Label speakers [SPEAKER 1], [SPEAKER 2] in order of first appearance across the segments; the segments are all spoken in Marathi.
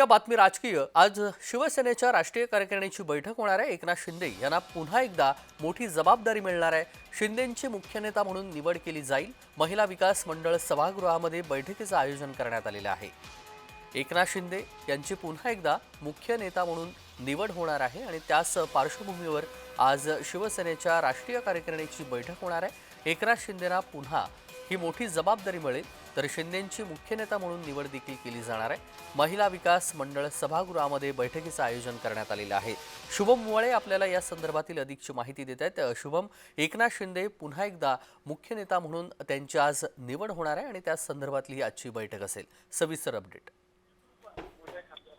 [SPEAKER 1] या बातमी राजकीय. आज शिवसेनेच्या राष्ट्रीय कार्यकारिणीची बैठक होणार आहे. एकनाथ शिंदे यांना पुन्हा एकदा मोठी जबाबदारी मिळणार आहे. शिंदेंची मुख्य नेता म्हणून निवड केली जाईल. महिला विकास मंडळ सभागृहामध्ये बैठकीचं आयोजन करण्यात आलेलं आहे. एकनाथ शिंदे यांची पुन्हा एकदा मुख्य नेता म्हणून निवड होणार आहे आणि त्याच पार्श्वभूमीवर आज शिवसेनेच्या राष्ट्रीय कार्यकारिणीची बैठक होणार आहे. एकनाथ शिंदेना पुन्हा ही मोठी जबाबदारी मिळेल. तर शिंदेंची मुख्य नेता म्हणून निवड देखील केली जाणार आहे. महिला विकास मंडळ सभागृहामध्ये बैठकीचं आयोजन करण्यात आलेलं आहे. शुभम मुळे आपल्याला या संदर्भातील अधिकची माहिती देत आहेत. शुभम एकनाथ शिंदे पुन्हा एकदा मुख्य नेता म्हणून त्यांची आज निवड होणार आहे आणि त्या संदर्भातली ही आजची बैठक असेल. सविस्तर अपडेट.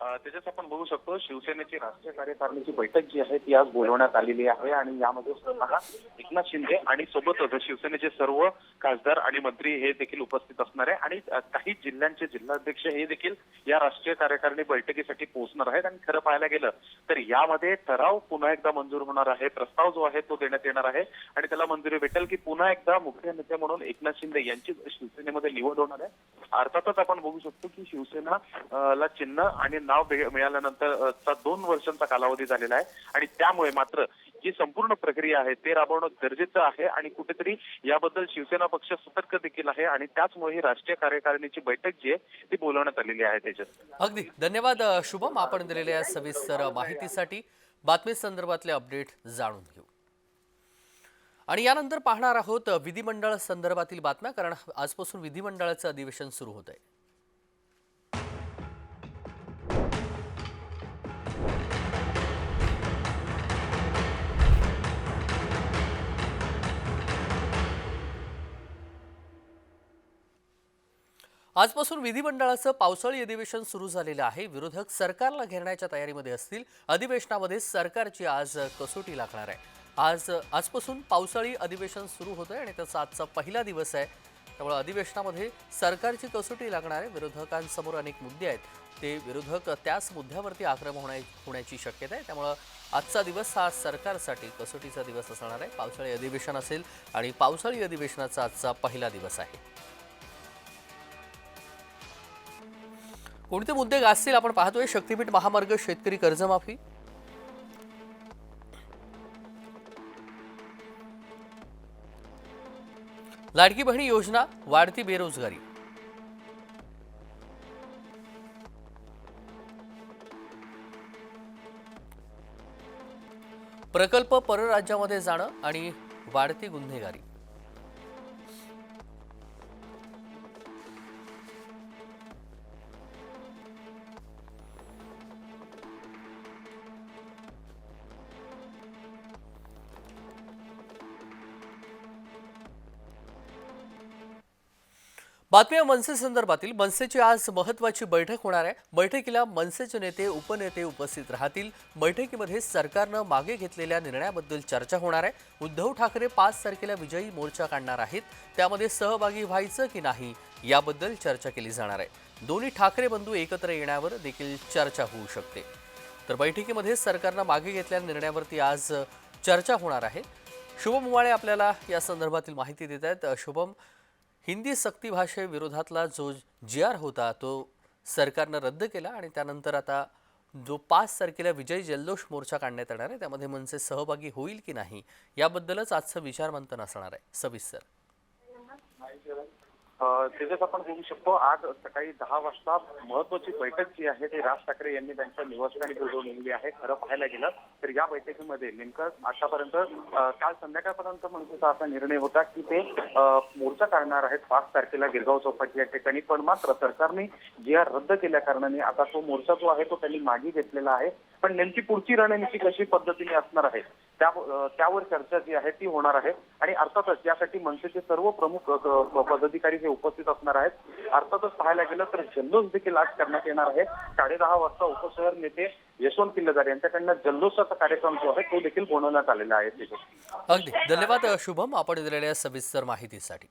[SPEAKER 2] त्याच्यात आपण बघू शकतो शिवसेनेची राष्ट्रीय कार्यकारिणीची बैठक जी आहे ती आज बोलवण्यात आलेली आहे आणि यामध्ये स्वतः एकनाथ शिंदे आणि सोबतच शिवसेनेचे सर्व खासदार आणि मंत्री हे देखील उपस्थित असणार आहे. आणि काही जिल्ह्यांचे जिल्हाध्यक्ष हे देखील या राष्ट्रीय कार्यकारिणी बैठकीसाठी पोहोचणार आहेत. आणि खरं पाहायला गेलं तर यामध्ये ठराव पुन्हा एकदा मंजूर होणार आहे. प्रस्ताव जो आहे तो देण्यात येणार आहे. आणि त्याला मंजुरी भेटेल की पुन्हा एकदा मुख्य नेते म्हणून एकनाथ शिंदे यांची शिवसेनेमध्ये निवड होणार आहे. अर्थातच आपण बघू शकतो की शिवसेना ला चिन्ह आणि नाव मिळाल्यानंतर दोन वर्षांचा कालावधी झालेला आहे. आणि त्यामुळे मात्र जी संपूर्ण प्रक्रिया आहे ते राबवणं गरजेचं आहे आणि कुठेतरी याबद्दल शिवसेना पक्ष सतर्क देखील आहे आणि त्याचमुळे ही राष्ट्रीय कार्यकारिणीची बैठक जी आहे ती बोलवण्यात आलेली आहे त्याच्यात.
[SPEAKER 1] अगदी. धन्यवाद शुभम. आपण दिलेल्या या सविस्तर माहितीसाठी बातमी संदर्भातले अपडेट जाणून घेऊ. आणि यानंतर पाहणार आहोत विधिमंडळ संदर्भातील बातम्या कारण आजपासून विधिमंडळाचं अधिवेशन सुरू होत आहे आजपासून विधिमंडळाचं पावसाळी अधिवेशन सुरू झालेलं आहे. विरोधक सरकारला घेरण्याच्या तयारीमध्ये असतील अधिवेशनामध्ये सरकारची आज कसोटी लागणार आहे. आज आजपासून पावसाळी अधिवेशन सुरू होतं आहे आणि त्याचा आजचा पहिला दिवस आहे. त्यामुळे अधिवेशनामध्ये सरकारची कसोटी लागणार आहे. विरोधकांसमोर अनेक मुद्दे आहेत. ते विरोधक त्याच मुद्द्यावरती आक्रम होण्या होण्याची शक्यता आहे. त्यामुळं आजचा दिवस हा सरकारसाठी कसोटीचा दिवस असणार आहे. पावसाळी अधिवेशन असेल आणि पावसाळी अधिवेशनाचा आजचा पहिला दिवस आहे. कोणते मुद्दे गाजतील आपण पाहतोय. शक्तीपीठ महामार्ग शेतकरी कर्जमाफी. लाडकी बहिणी योजना वाढती बेरोजगारी. प्रकल्प परराज्यामध्ये जाणं आणि वाढती गुन्हेगारी. बातम्या मनसे संदर्भातील. मनसेची आज महत्वाची बैठक होणार आहे. बैठकीला मनसेचे नेते उपनेते उपस्थित राहतील. बैठकीमध्ये सरकारनं मागे घेतलेल्या निर्णयाबद्दल चर्चा होणार आहे. उद्धव ठाकरे पाच तारखेला विजयी मोर्चा काढणार आहेत. त्यामध्ये सहभागी व्हायचं की नाही याबद्दल चर्चा केली जाणार आहे. दोन्ही ठाकरे बंधू एकत्र येण्यावर देखील चर्चा होऊ शकते. तर बैठकीमध्ये सरकारनं मागे घेतलेल्या निर्णयावरती आज चर्चा होणार आहे. शुभम उमाळे आपल्याला या संदर्भातील माहिती देत आहेत. शुभम हिंदी सक्ती भाषेविरोधातला जो जी आर होता तो सरकारनं रद्द केला आणि त्यानंतर आता जो पाच तारखेला विजय जल्लोष मोर्चा काढण्यात येणार आहे त्यामध्ये मनसे सहभागी होईल की नाही याबद्दलच आजचं विचारमंथन असणार आहे. सविस्तर.
[SPEAKER 2] त्याच्यात आपण बघू शकतो. आज सकाळी दहा वाजता महत्वाची बैठक जी आहे ती राज ठाकरे यांनी त्यांच्या निवासस्थानी बोलवलेली आहे. खरं पाहायला गेलं तर या बैठकीमध्ये नेमकं आतापर्यंत काल संध्याकाळपर्यंत म्हणजे मनसेचा असा निर्णय होता की ते मोर्चा काढणार आहेत. पाच तारखेला गिरगाव चौपाटी या ठिकाणी. पण मात्र सरकारने जी आर रद्द केल्या कारणाने आता तो मोर्चा जो आहे तो त्यांनी मागे घेतलेला आहे. पण नेमकी पुढची रणनीती कशी पद्धतीने असणार आहे त्या त्यावर चर्चा जी आहे ती होणार आहे. आणि अर्थातच यासाठी मनसेचे सर्व प्रमुख पदाधिकारी हे उपस्थित असणार आहेत अर्थातच पाहायला गेलं तर जल्लोष देखील आज करण्यात येणार आहे. साडे दहा वाजता उपशहर नेते यशवंत किल्लेदार यांच्याकडनं जल्लोषाचा कार्यक्रम जो आहे तो देखील बनवण्यात आलेला आहे.
[SPEAKER 1] अगदी. धन्यवाद शुभम आपण दिलेल्या सविस्तर माहितीसाठी.